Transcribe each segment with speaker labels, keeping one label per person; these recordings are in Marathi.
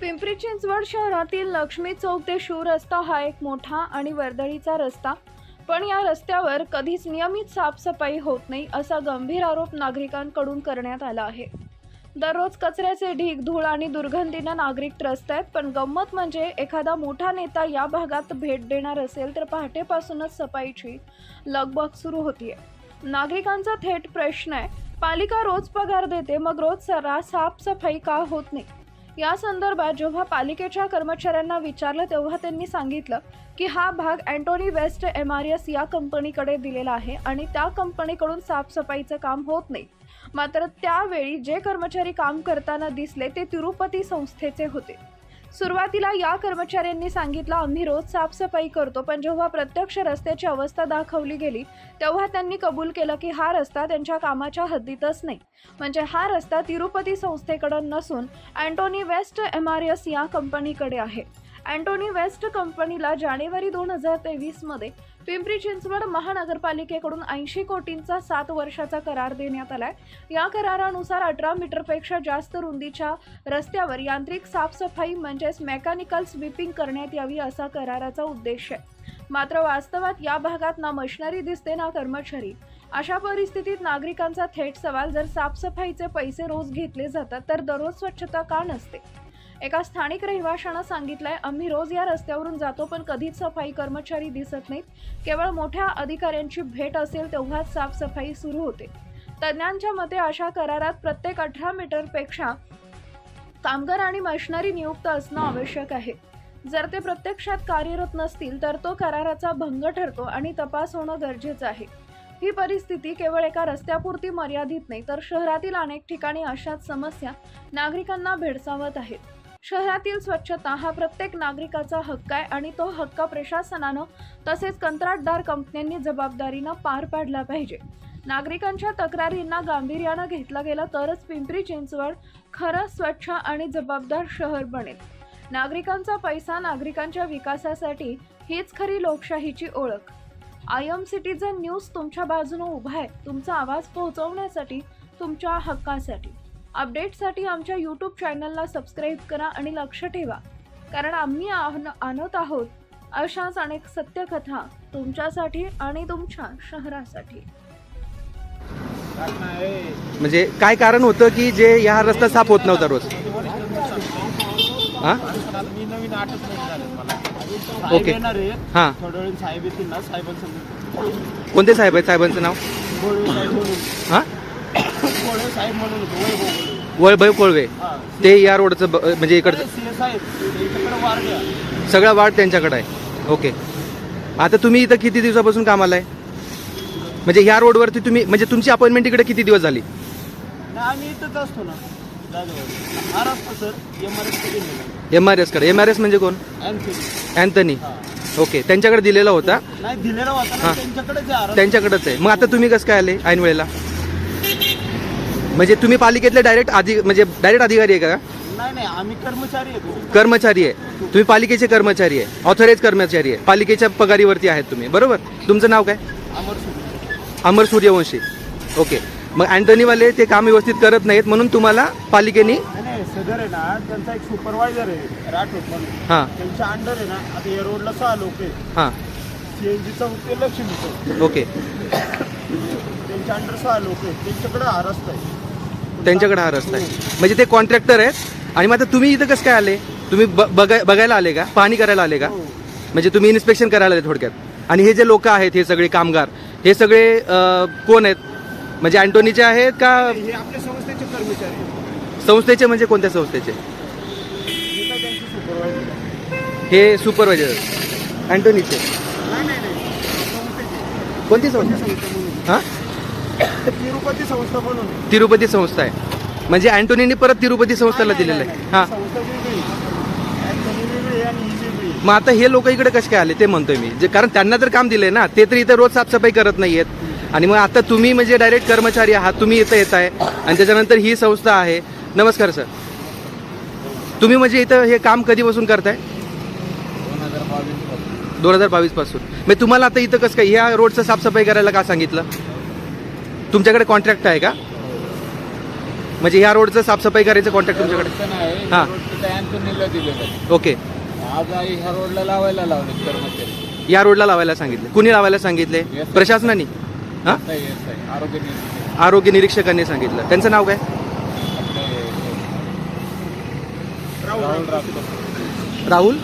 Speaker 1: पिंपरी चिंचवड शहरातील लक्ष्मी चौक ते शू रस्ता हा एक मोठा आणि वर्दळीचा रस्ता. पण या रस्त्यावर कधीच नियमित साफसफाई होत नाही असा गंभीर आरोप नागरिकांकडून करण्यात आला आहे. दररोज कचऱ्याचे ढीग धूळ आणि दुर्गंधीनं नागरिक त्रस्त आहेत पण गंमत म्हणजे एखादा मोठा नेता या भागात भेट देणार असेल तर पहाटेपासूनच सफाईची लगबग सुरू होतीये. नागरिकांचा थेट प्रश्न आहे पालिका रोज पगार देते मग रोज सर्रास साफसफाई का होत नाही? या संदर्भात जेव्हा पालिकेच्या कर्मचाऱ्यांना विचारलं तेव्हा त्यांनी सांगितलं की हा भाग Antony waste M R S या कंपनीकडे दिलेला आहे आणि त्या कंपनीकडून साफसफाईचं काम होत नाही. मात्र त्यावेळी जे कर्मचारी काम करताना दिसले ते तिरुपती संस्थेचे होते. सुरुवातीला या कर्मचाऱ्यांनी सांगितलं आम्ही रोज साफसफाई करतो पण जेव्हा प्रत्यक्ष रस्त्याची अवस्था दाखवली गेली तेव्हा त्यांनी कबूल केलं की हा रस्ता त्यांच्या कामाच्या हद्दीतच नाही. म्हणजे हा रस्ता तिरुपती संस्थेकडं नसून Antony waste M R S या कंपनीकडे आहे. अँटोनी वेस्ट कंपनीला जानेवारी दोन हजार तेवीसमध्ये पिंपरी चिंचवड महानगरपालिकेकडून ऐंशी कोटींचा सात वर्षाचा करार देण्यात आलाय. या करारानुसार अठरा मीटरपेक्षा जास्त रुंदीच्या रस्त्यावर यांत्रिक साफसफाई म्हणजे म्हणजेच मेकॅनिकल स्वीपिंग करण्यात यावी असा कराराचा उद्देश आहे. मात्र वास्तवात या भागात ना मशिनरी दिसते ना कर्मचारी. अशा परिस्थितीत नागरिकांचा थेट सवाल जर साफसफाईचे पैसे रोज घेतले जातात तर दररोज स्वच्छता का नसते? एका स्थानिक रहिवाशानं सांगितलंय आम्ही रोज या रस्त्यावरून जातो पण कधीच सफाई कर्मचारी दिसत नाहीत. केवळ मोठ्या अधिकाऱ्यांची भेट असेल तेव्हाच साफसफाई सुरू होते. तज्ज्ञांच्या मते अशा करारात प्रत्येक अठरा मीटरपेक्षा कामगार आणि मशनरी नियुक्त असणं आवश्यक आहे. जर ते प्रत्यक्षात कार्यरत नसतील तर तो कराराचा भंग ठरतो आणि तपास होणं गरजेचं आहे. ही परिस्थिती केवळ एका रस्त्यापुरती मर्यादित नाही तर शहरातील अनेक ठिकाणी अशाच समस्या नागरिकांना भेडसावत आहेत. शहरातील स्वच्छता हा प्रत्येक नागरिकाचा हक्क आहे आणि तो हक्क प्रशासनानं तसेच कंत्राटदार कंपन्यांनी जबाबदारीनं पार पाडला पाहिजे. नागरिकांच्या तक्रारींना गांभीर्यानं घेतलं गेलं तरच पिंपरी चिंचवड खरं स्वच्छ आणि जबाबदार शहर बनेल. नागरिकांचा पैसा नागरिकांच्या विकासासाठी हीच खरी लोकशाहीची ओळख. आय एम सिटीजन न्यूज तुमच्या बाजूने उभा आहे. तुमचा आवाज पोहोचवण्यासाठी तुमच्या हक्कासाठी. अपडेटसाठी आमच्या यूट्यूब चॅनलला सबस्क्राईब करा आणि लक्ष ठेवा. कारण आम्ही आन- आणत आहोत अशाच अनेक सत्यकथा तुमच्यासाठी आणि तुमच्या शहरासाठी.
Speaker 2: म्हणजे काय कारण होतं की जे या रस्ता साफ होत नव्हता रोज? हा?
Speaker 3: मी नवीन आठच नाही झाले मला साहेब
Speaker 2: ओके.
Speaker 3: येणार
Speaker 2: हा.
Speaker 3: थोड्या वेळ साहेब येतील ना साहेबांसमोर
Speaker 2: कोणते साहेब आहेत? साहेबांचं नाव?
Speaker 3: गोळे साहेब म्हणून
Speaker 2: हा?
Speaker 3: गोळे साहेब म्हणून होतो वैभव गोळे.
Speaker 2: वळभय कोळवे.
Speaker 3: हा
Speaker 2: ते या रोडचं ब- म्हणजे इकडचं.
Speaker 3: सी एस आहेत त्यांच्याकडे वारल्या
Speaker 2: सगळा वार्ड त्यांच्याकडे आहे. ओके. आता तुम्ही इथं किती दिवसापासून कामाला आहे? म्हणजे ह्या रोडवरती तुम्ही म्हणजे तुमची अपॉइंटमेंट इकडे किती दिवस झाली?
Speaker 3: नाही आम्ही इथंच असतो ना जागेवर. Sir M R S
Speaker 2: M R एसकडे M R S म्हणजे कोण? अँथनी ओके त्यांच्याकडे दिलेला होता.
Speaker 3: नाही दिलेला होता
Speaker 2: हा. त्यांच्याकडेच आहे मग आता तुम्ही कसं काय आले ऐन वेळेला? म्हणजे तुम्ही पालिकेतले डायरेक्ट अधि म्हणजे डायरेक्ट अधिकारी आहे का?
Speaker 3: नाही नाही आम्ही कर्मचारी येतो
Speaker 2: कर्मचारी आहे. तुम्ही पालिकेचे कर्मचारी आहे. ऑथराईज कर्मचारी आहे. पालिकेच्या पगारीवरती आहेत तुम्ही. बरोबर? तुमचं नाव काय?
Speaker 3: अमर सुद्धा
Speaker 2: अमर सूर्यवंशी. ओके. मग अँटनीवाले ते काम व्यवस्थित करत नाहीत म्हणून तुम्हाला पालिकेने
Speaker 3: नाही सदर आहे ना त्यांचा एक सुपरवायझर आहे राठोड म्हणून.
Speaker 2: हां.
Speaker 3: त्यांच्या अंडर आहे ना आता या रोडला सहा लोक आहेत.
Speaker 2: हां.
Speaker 3: सीएनजीचा ते लक्ष्मीचं
Speaker 2: ओके.
Speaker 3: त्यांच्या अंडर सहा लोक आहेत. त्यांच्याकडे हा रस्ता आहे.
Speaker 2: त्यांच्याकडे हा रस्ता आहे. म्हणजे ते कॉन्ट्रॅक्टर आहेत. आणि मग आता तुम्ही इथं कसं काय आले? तुम्ही ब- बघाय बघायला आले का? पाहणी करायला आले का?
Speaker 3: हो.
Speaker 2: म्हणजे तुम्ही इन्स्पेक्शन करायला आले थोडक्यात. आणि हे जे लोक आहेत हे सगळे कामगार हे सगळे कोण आहेत? म्हणजे अँटोनीचे आहेत का?
Speaker 3: हे आपल्या संस्थेचे कर्मचारी आहेत.
Speaker 2: संस्थेचे म्हणजे कोणत्या संस्थेचे?
Speaker 3: हे काय त्यांचे सुपरवायझर
Speaker 2: हे सुपरवायझर अँटोनीचे.
Speaker 3: नाही नाही नाही. संस्थेचे.
Speaker 2: कोणती
Speaker 3: संस्था?
Speaker 2: संस्था
Speaker 3: म्हणून?
Speaker 2: हां?
Speaker 3: तिरुपती संस्था म्हणून.
Speaker 2: तिरुपती संस्था आहे. म्हणजे अँटोनीने परत तिरुपती संस्थेला दिलेलं आहे. हां.
Speaker 3: संस्था Actually वेगळी आहे आणि ही वेगळी आहे.
Speaker 2: मग आता हे लोक इकडे कसे काय आले ते म्हणतोय मी. जे कारण त्यांना जर काम दिलंय ना ते तर इथं रोज साफसफाई करत नाहीयेत. आणि मग आता तुम्ही म्हणजे डायरेक्ट कर्मचारी आहात तुम्ही इथं येत आहे. आणि त्याच्यानंतर ही संस्था आहे. नमस्कार सर. तुम्ही म्हणजे इथं हे काम कधीपासून करताय? दोन हजार बावीसपासून. मग तुम्हाला आता इथं कसं काय ह्या रोडचं साफसफाई करायला का सांगितलं? तुमच्याकडे कॉन्ट्रॅक्ट आहे का? म्हणजे ह्या रोडचं साफसफाई करायचं कॉन्टॅक्ट तुमच्याकडे? हा. ओके.
Speaker 4: आज आई ह्या रोडला लावायला लावले कर्मचारी.
Speaker 2: या रोडला लावायला सांगितले. कुणी लावायला सांगितले?
Speaker 4: Yes, sir.
Speaker 2: प्रशासनाने? हां?
Speaker 4: नाही आरोग्य निरीक्षक.
Speaker 2: आरोग्य निरीक्षकांनी सांगितलं. त्यांचं नाव काय?
Speaker 4: आपले राहुल? राठोड
Speaker 2: राहुल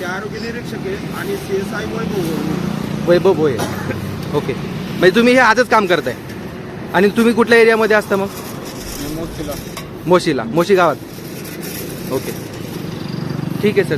Speaker 3: ते आरोग्य निरीक्षक आहे आणि C S I Vaibhav.
Speaker 2: Vaibhav Bhoye. Okay. म्हणजे तुम्ही हे आजच काम करताय. आणि तुम्ही कुठल्या एरियामध्ये असता मग?
Speaker 4: मी मोठीला
Speaker 2: मोशीला. मोशी गावात. ओके. ठीक आहे सर.